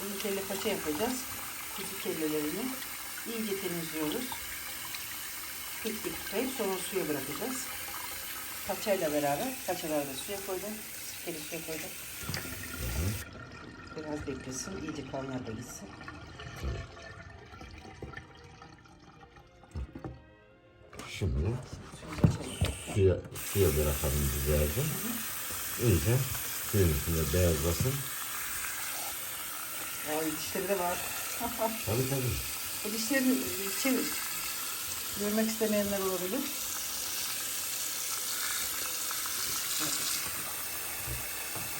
Bunu kelle paça yapacağız. Kuzu kellelerini iyice temizliyoruz. Tek tek yıkayıp sonra suya bırakacağız. Paçayla beraber paçaları da suya koydum. Sirkeli suya koydum. Biraz beklesin. iyice kanlar da gitsin. Şimdi suya, suya bırakalım güzelce. İyice suyun üstünde beyazlasın. Ay dişleri de var. Tabii tabii. Bu dişleri çevir. Görmek istemeyenler olabilir.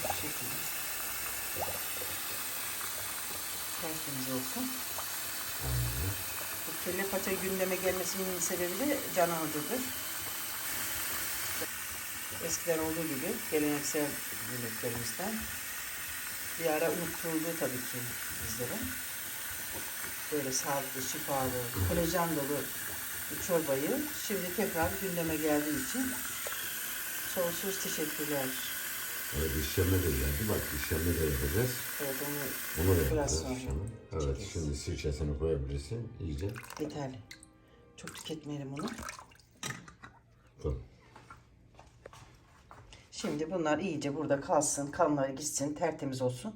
Bu şekilde. Tertemiz olsun. Bu kelle paça gündeme gelmesinin sebebi de can ağrıdır. Eskiden olduğu gibi geleneksel yemeklerimizden bir ara unutuldu tabii ki bizlere. Böyle sağlıklı, şifalı, kolajen dolu bir çorbayı şimdi tekrar gündeme geldiği için sonsuz teşekkürler. Evet işleme de geldi. Bak işleme de yapacağız. Evet onu Onu da Biraz sonra. Evet çekeriz. şimdi sirkesini koyabilirsin iyice. yeterli. Çok tüketmeyelim onu. Tamam. Şimdi bunlar iyice burada kalsın, kanları gitsin, tertemiz olsun.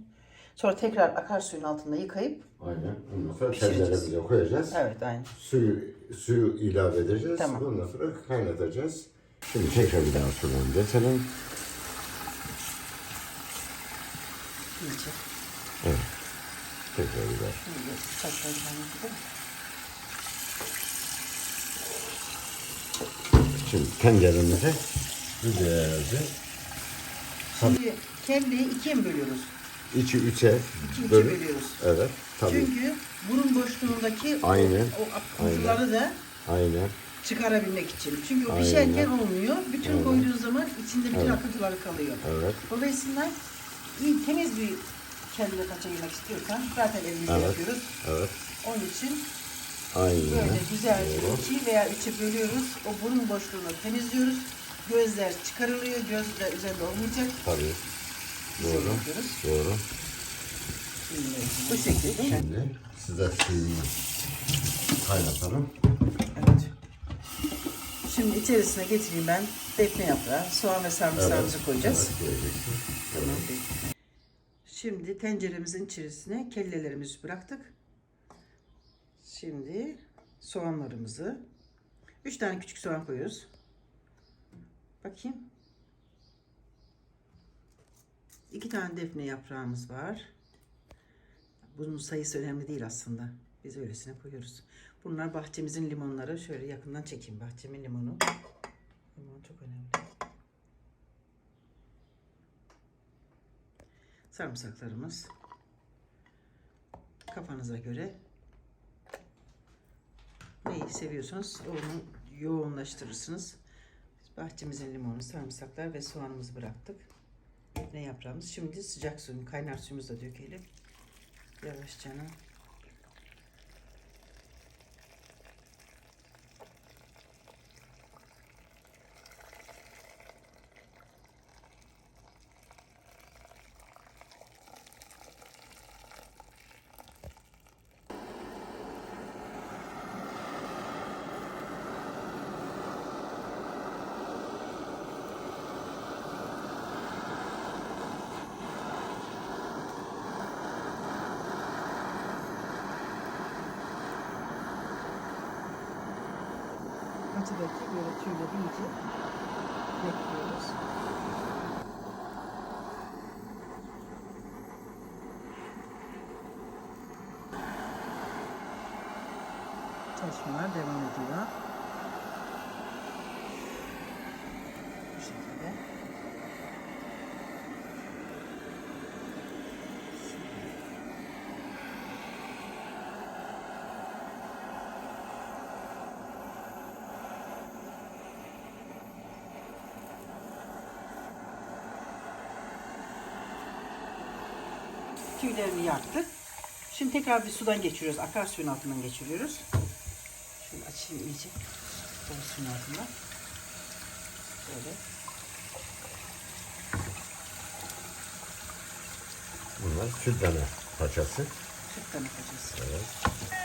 Sonra tekrar akarsuyun altında yıkayıp, Aynen. Ondan sonra tenceremize koyacağız. evet aynı. Suyu, suyu ilave edeceğiz. Tamam. Ondan sonra kaynatacağız. Şimdi tekrar bir daha sudan geçelim. İyice. Evet. Tekrar bir daha. İyice saçları kaynatıp. Şimdi tenceremize güzelce Şimdi kelleyi ikiye mi bölüyoruz? içi üçe İki üçe bölüp- bölüyoruz. Evet. Tabii. Çünkü burun boşluğundaki o- Aynen, o kuzuları da Aynen. çıkarabilmek için. Çünkü o Aynen. pişerken olmuyor. Bütün Aynen. koyduğun zaman içinde bütün akıntıları kalıyor. Evet. Dolayısıyla iyi temiz bir kelle paça yemek istiyorsan zaten elimizde Evet. yapıyoruz. Evet. Onun için Aynen. böyle güzelce iki veya üçe bölüyoruz. O burun boşluğunu temizliyoruz. Gözler çıkarılıyor. Gözler üzerinde olmayacak. Tabii. Doğru. yapıyoruz. Doğru. Bu şekilde. Şimdi size suyunu kaynatalım. Evet. Şimdi içerisine getireyim ben defne yaprağı, soğan ve sarımsağımızı koyacağız. Evet. Tamam. Şimdi tenceremizin içerisine kellelerimizi bıraktık. Şimdi soğanlarımızı, 3 tane küçük soğan koyuyoruz. Bakayım. 2 tane defne yaprağımız var. Bunun sayısı önemli değil aslında. Biz öylesine koyuyoruz. Bunlar bahçemizin limonları. Şöyle yakından çekeyim bahçemin limonu. Limon çok önemli. sarımsaklarımız kafanıza göre neyi seviyorsanız onu yoğunlaştırırsınız. Bahçemizin limonu, sarımsaklar ve soğanımızı bıraktık. Ne yaprağımız? Şimdi sıcak suyun, kaynar suyumuzu da dökelim. Yavaşça. Paçadaki böyle tüyleri iyice bekliyoruz. Çalışmalar devam ediyor. Bu şekilde. Tüylerini yaktık. Şimdi tekrar bir sudan geçiriyoruz. Akarsuyun altından geçiriyoruz. Şöyle açayım iyice. Bu suyun altından. Böyle. Bunlar süt dana. paçası. Süt tane paçası. Ellerine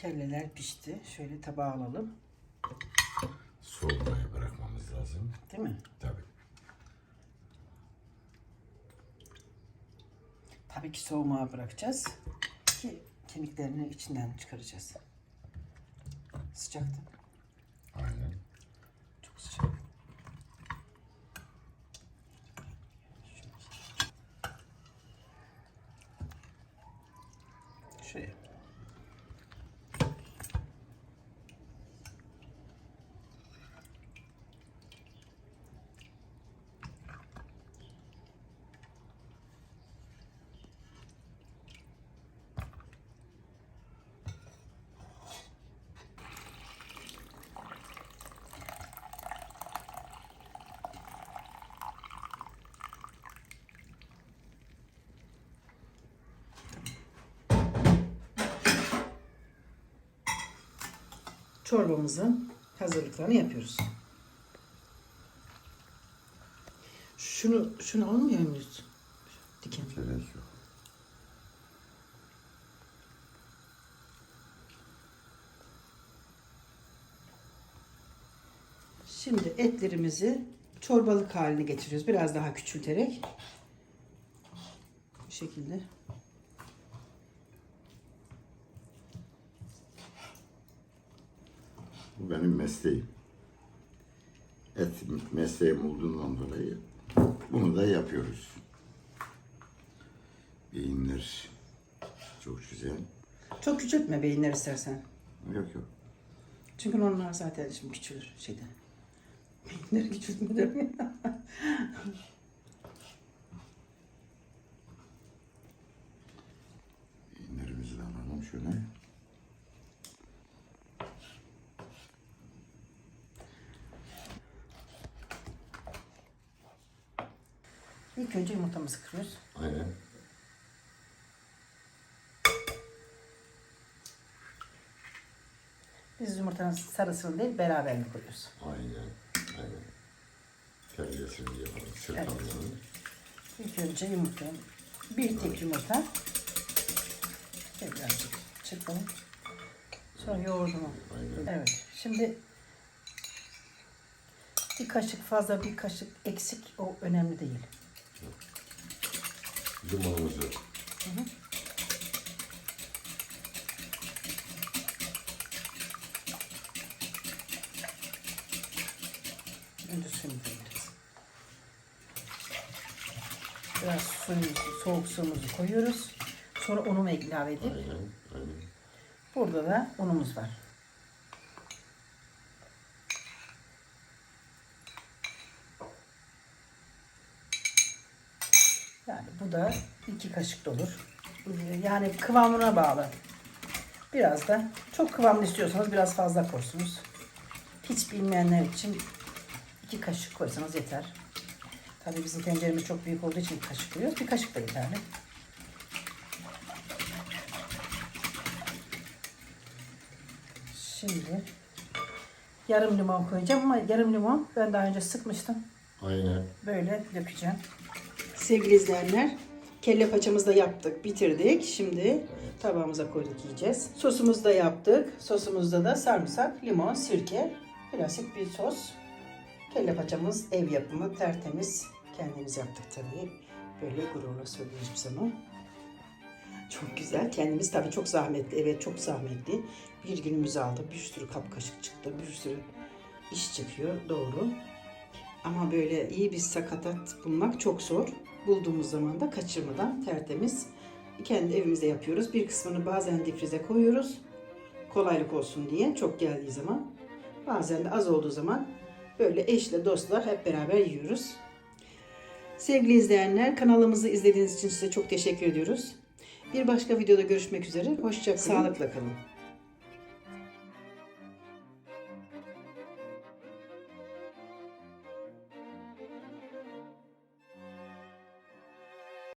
Kelleler pişti. Şöyle tabağa alalım. Soğumaya bırakmamız lazım. Değil mi? Tabii. Tabii ki soğumaya bırakacağız. Ki kemiklerini içinden çıkaracağız. Sıcaktı. Aynen. Çok sıcak. Şuraya. Çorbamızın hazırlıklarını yapıyoruz. Şunu şunu almıyor muyuz? Diken. Gerek yok. Şimdi etlerimizi çorbalık haline getiriyoruz. Biraz daha küçülterek. Bu şekilde. Bu benim mesleğim. Et mesleğim olduğundan dolayı bunu da yapıyoruz. Beyinler çok güzel. Çok küçültme beyinler istersen. Yok yok. Çünkü onlar zaten şimdi küçülür şeyde. Beyinleri küçültme derim. Beyinlerimizi de alalım şöyle. İlk önce yumurtamızı kırıyoruz. Aynen. Biz yumurtanın sarısını değil beraberini koyuyoruz. Aynen. Aynen. Terbiyesini yapalım. Sırtlanalım. İlk önce yumurta. Bir tek yumurta. Şöyle birazcık çırpalım. Sonra yoğurdumu. Aynen. Evet. Şimdi bir kaşık fazla bir kaşık eksik o önemli değil. Limonumuzu Önce suyunu koyuyoruz. Biraz suyumuzu, soğuk suyumuzu koyuyoruz. Sonra unumu ilave edip aynen. Aynen. burada da unumuz var. Yani bu da iki kaşık olur. Yani kıvamına bağlı. Biraz da çok kıvamlı istiyorsanız biraz fazla koysunuz. Hiç bilmeyenler için iki kaşık koysanız yeter. Tabii bizim tenceremiz çok büyük olduğu için kaşık koyuyoruz. Bir kaşık da yeterli. Şimdi yarım limon koyacağım ama yarım limon ben daha önce sıkmıştım. Aynen. Böyle dökeceğim. Sevgili izleyenler, kelle paçamızı da yaptık, bitirdik. Şimdi tabağımıza koyduk yiyeceğiz. Sosumuzu da yaptık. Sosumuzda da sarımsak, limon, sirke, klasik bir sos. Kelle paçamız ev yapımı, tertemiz. Kendimiz yaptık tabii. Böyle gururla söylüyoruz onu. Çok güzel. Kendimiz tabii çok zahmetli. Evet çok zahmetli. Bir günümüzü aldı. Bir sürü kap kaşık çıktı. Bir sürü iş çıkıyor. Doğru. Ama böyle iyi bir sakatat bulmak çok zor. Bulduğumuz zaman da kaçırmadan tertemiz kendi evimizde yapıyoruz. Bir kısmını bazen difrize koyuyoruz. Kolaylık olsun diye çok geldiği zaman. Bazen de az olduğu zaman böyle eşle dostla hep beraber yiyoruz. Sevgili izleyenler kanalımızı izlediğiniz için size çok teşekkür ediyoruz. Bir başka videoda görüşmek üzere. Hoşça kalın. Sağlıkla kalın.